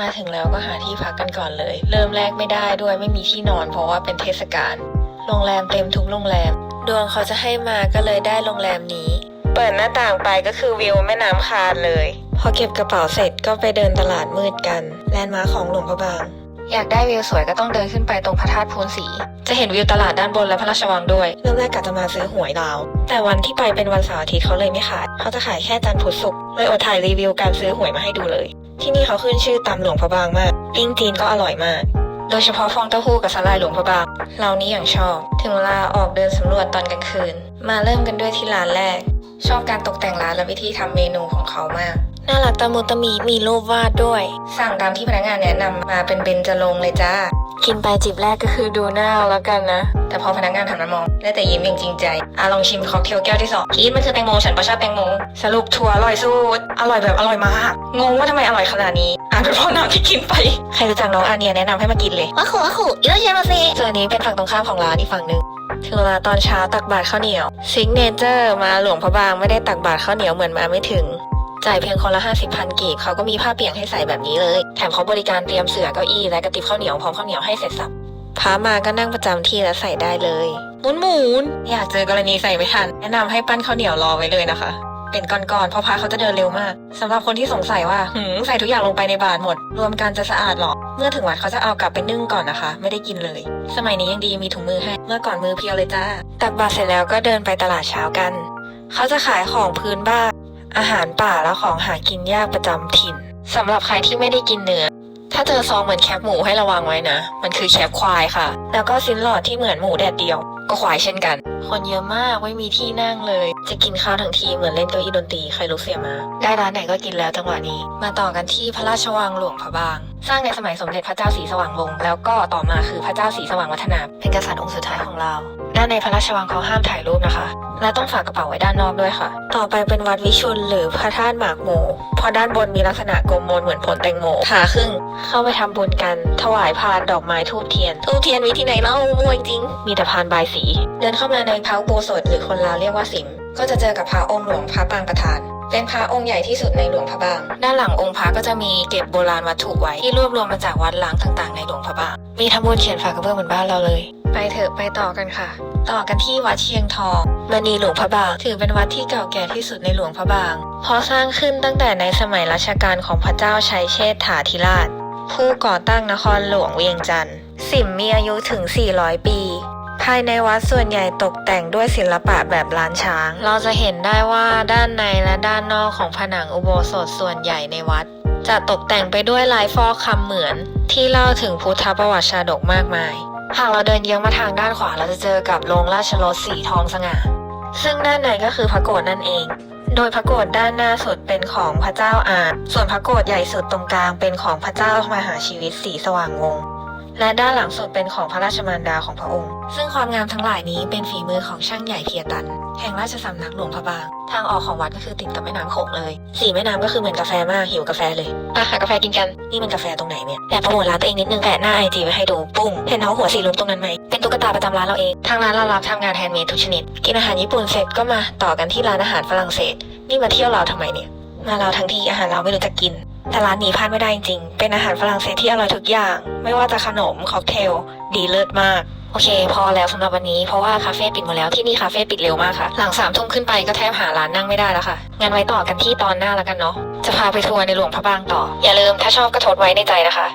มาถึงแล้วก็หาที่พักกันก่อนเลย เริ่มแรกไม่ได้ด้วยไม่มีที่นอนเพราะว่าเป็นเทศกาลโรงแรมเต็มทุกโรงแรม ดวงเขาจะให้มาก็เลยได้โรงแรมนี้ เปิดหน้าต่างไปก็คือวิวแม่น้ำคานเลย พอเก็บกระเป๋าเสร็จก็ไปเดินตลาดมืดกันแลนด์มาร์คของหลวงพระบางอยากได้วิวสวยก็ต้องเดินขึ้นไปตรงพระธาตุพูนสี จะเห็นวิวตลาดด้านบนและพระราชวังด้วย เริ่มแรกกะจะมาซื้อหวยดาว แต่วันที่ไปเป็นวันเสาร์อาทิตย์เขาเลยไม่ขาย เขาจะขายแค่จันทร์พุธศุกร์เลยอดถ่ายรีวิวการซื้อหวยมาให้ดูเลย ที่นี่เขาขึ้นชื่อตำหลวงพระบางมาก ปิ้งจีนก็อร่อยมาก โดยเฉพาะฟองเต้าหู้กับสาลายหลวงพระบางเรานี่อย่างชอบ ถึงเวลาออกเดินสำรวจตอนกลางคืน มาเริ่มกันด้วยที่ร้านแรก ชอบการตกแต่งร้านและวิธีทำเมนูของเขามาก น่ารักตามุตะมีมีรูปวาดด้วย สั่งตามที่พนักงานแนะนำมาเป็นเบนจะลงเลยจ้า กินไปจิบแรกก็คือดูหน้าแล้วกันนะ แต่พอพนักงานหันมามองได้แต่ยิ้มอย่างจริงใจอ่ลองชิมค็อกเทลแก้วที่สองคิดมันคือแตงโมฉันก็ชอบแตงโมสรุปทัวอร่อยสุดอร่อยแบบอร่อยมากงงว่าทำไมอร่อยขนาดนี้อ่านเป็นเพราะน้ำที่กินไป ใครรู้จักน้องอาเนียแนะนำให้มากินเลยว้าขู่ว้าขู่เยอะแยะมาสิส่วนอันี้เป็นฝั่งตรงข้ามของร้านอีกฝั่งหนึ่งถึงเวลาตอนเช้าตักบาตรข้าวเหนียวซิงเนเจอร์มาหลวงพระบางไม่ได้ตักบาตรข้าวเหนียวเหมือนมาไม่ถึง จ่ายเพียงคนละ 50พันกีบเขาก็มีผ้าเปียกให้ใส่แบบนี้เลย แถมเขาบริการเตรียมเสื่อเก้าอี้และกระติบข้าวเหนียวพร้อมข้าวเหนียวให้เสร็จสับพามาก็นั่งประจำที่แล้วใส่ได้เลยหมุนหมุนอยากเจอกรณีใส่ไม่ทัน แนะนำให้ปั้นข้าวเหนียวรอไว้เลยนะคะ เป็นก้อนๆเพราะพระเขาจะเดินเร็วมากสำหรับคนที่สงสัยว่าหืมใส่ทุกอย่างลงไปในบาตรหมด รวมกันจะสะอาดหรอเมื่อถึงวัดเขาจะเอากลับไปนึ่งก่อนนะคะ ไม่ได้กินเลย สมัยนี้ยังดีมีถุงมือให้เมื่อก่อนมือเพียวเลยจ้าตักบาตรเสร็จแล้วก็เดินไปตลาดเช้ากัน เขาจะขายของพื้นบ้าน อาหารป่าและของหากินยากประจำถิ่นสำหรับใครที่ไม่ได้กินเนื้อ ถ้าเจอซองเหมือนแคบหมูให้ระวังไว้นะ มันคือแคบควายค่ะ แล้วก็ซินหลอดที่เหมือนหมูแดดเดียว ก็ควายเช่นกัน คนเยอะมากไม่มีที่นั่งเลย จะกินข้าวทั้งทีเหมือนเล่นเก้าอี้ดนตรีใครลุกเสียมา ได้ร้านไหนก็กินแล้วจังหวะนี้ มาต่อกันที่พระราชวังหลวงพระบาง สร้างในสมัยสมเด็จพระเจ้าศรีสว่างวงศ์แล้วก็ต่อมาคือพระเจ้าศรีสว่างวัฒนา เป็นกษัตริย์องค์สุดท้ายของเรา ด้านในพระราชวังเขาห้ามถ่ายรูปนะคะ และต้องฝากกระเป๋าไว้ด้านนอกด้วยค่ะ ต่อไปเป็นวัดวิชุนหรือพระธาตุหมากโมเพราะด้านบนมีลักษณะกลมมนเหมือนผลแตงโมผ่าครึ่ง เข้าไปทำบุญกัน ถวายพานดอกไม้ทูบเทียนทูบเทียนมีที่ไหนเล่ามั่วจริง มีแต่พานบายสี เดินเข้ามาในพระโบสถหรือคนลาวเรียกว่าสิม ก็จะเจอกับพระองค์หลวงพระปางประธานเป็นพระองค์ใหญ่ที่สุดในหลวงพระบาง ด้านหลังองค์พระก็จะมีเก็บโบราณวัตถุไว้ที่รวบรวมมาจากวัดล้างต่างๆในหลวงพระบาง มีทำบุญเขียนฝากระเบื้องเหมือนบ้านเราเลย ไปเถอะไปต่อกันค่ะ ต่อกันที่วัดเชียงทองมณีหลวงพระบาง ถือเป็นวัดที่เก่าแก่ที่สุดในหลวงพระบาง เพราะสร้างขึ้นตั้งแต่ในสมัยรัชกาลของพระเจ้าชัยเชษฐาธิราช ผู้ก่อตั้งนครหลวงเวียงจันทร์สิมมีอายุถึง 400 ปี ภายในวัดส่วนใหญ่ตกแต่งด้วยศิลปะแบบล้านช้าง เราจะเห็นได้ว่าด้านในและด้านนอกของผนังอุโบสถส่วนใหญ่ในวัด จะตกแต่งไปด้วยลายฟอกคำเหมือน ที่เล่าถึงพุทธประวัติชาดกมากมาย หากเราเดินเยื้องมาทางด้านขวาเราจะเจอกับโรงราชรถสีทองสง่า ซึ่งด้านในก็คือพระโกศนั่นเอง โดยพระโกศด้านหน้าสุดเป็นของพระเจ้าอาส่วนพระโกศใหญ่สุดตรงกลางเป็นของพระเจ้ามหาชีวิตสีสว่างวงศ์ และด้านหลังสุดเป็นของพระราชมารดาของพระองค์ ซึ่งความงามทั้งหลายนี้เป็นฝีมือของช่างใหญ่เพียตัน แห่งราชสำนักหลวงพระบาง ทางออกของวัดก็คือติดกับแม่น้ำโขงเลย สีแม่น้ำก็คือเหมือนกาแฟมากหิวกาแฟเลยอะหากาแฟกินกัน นี่มันกาแฟตรงไหนเนี่ยแอบโปรโมทร้านตัวเองนิดนึงแปะหน้าไอจีไว้ให้ดู ปุ้งเห็นน้องหัวสีลุ้มตรงนั้นไหม เป็นตุ๊กตาประจำร้านเราเอง ทางร้านเรารับทำงานแฮนด์เมดทุกชนิด กินอาหารญี่ปุ่นเสร็จก็มาต่อกันที่ร้านอาหารฝรั่งเศส นี่มาเที่ยวเราทำไมเนี่ย มาเราทั้งทีอาหารเราไม่รู้จะกิน แต่ร้านนี้พลาดไม่ได้จริงๆ เป็นอาหารฝรั่งเศสที่อร่อยทุกอย่าง ไม่ว่าจะขนมค็อกเทล ดีเลิศมาก โอเค พอแล้วสำหรับวันนี้เพราะว่าคาเฟ่ปิดหมดแล้วที่นี่คาเฟ่ปิดเร็วมากค่ะ หลังสามทุ่มขึ้นไปก็แทบหาร้านนั่งไม่ได้แล้วค่ะ งั้นไว้ต่อกันที่ตอนหน้าแล้วกันเนาะ จะพาไปทัวร์ในหลวงพระบางต่อ อย่าลืมถ้าชอบก็ทดไว้ในใจนะคะ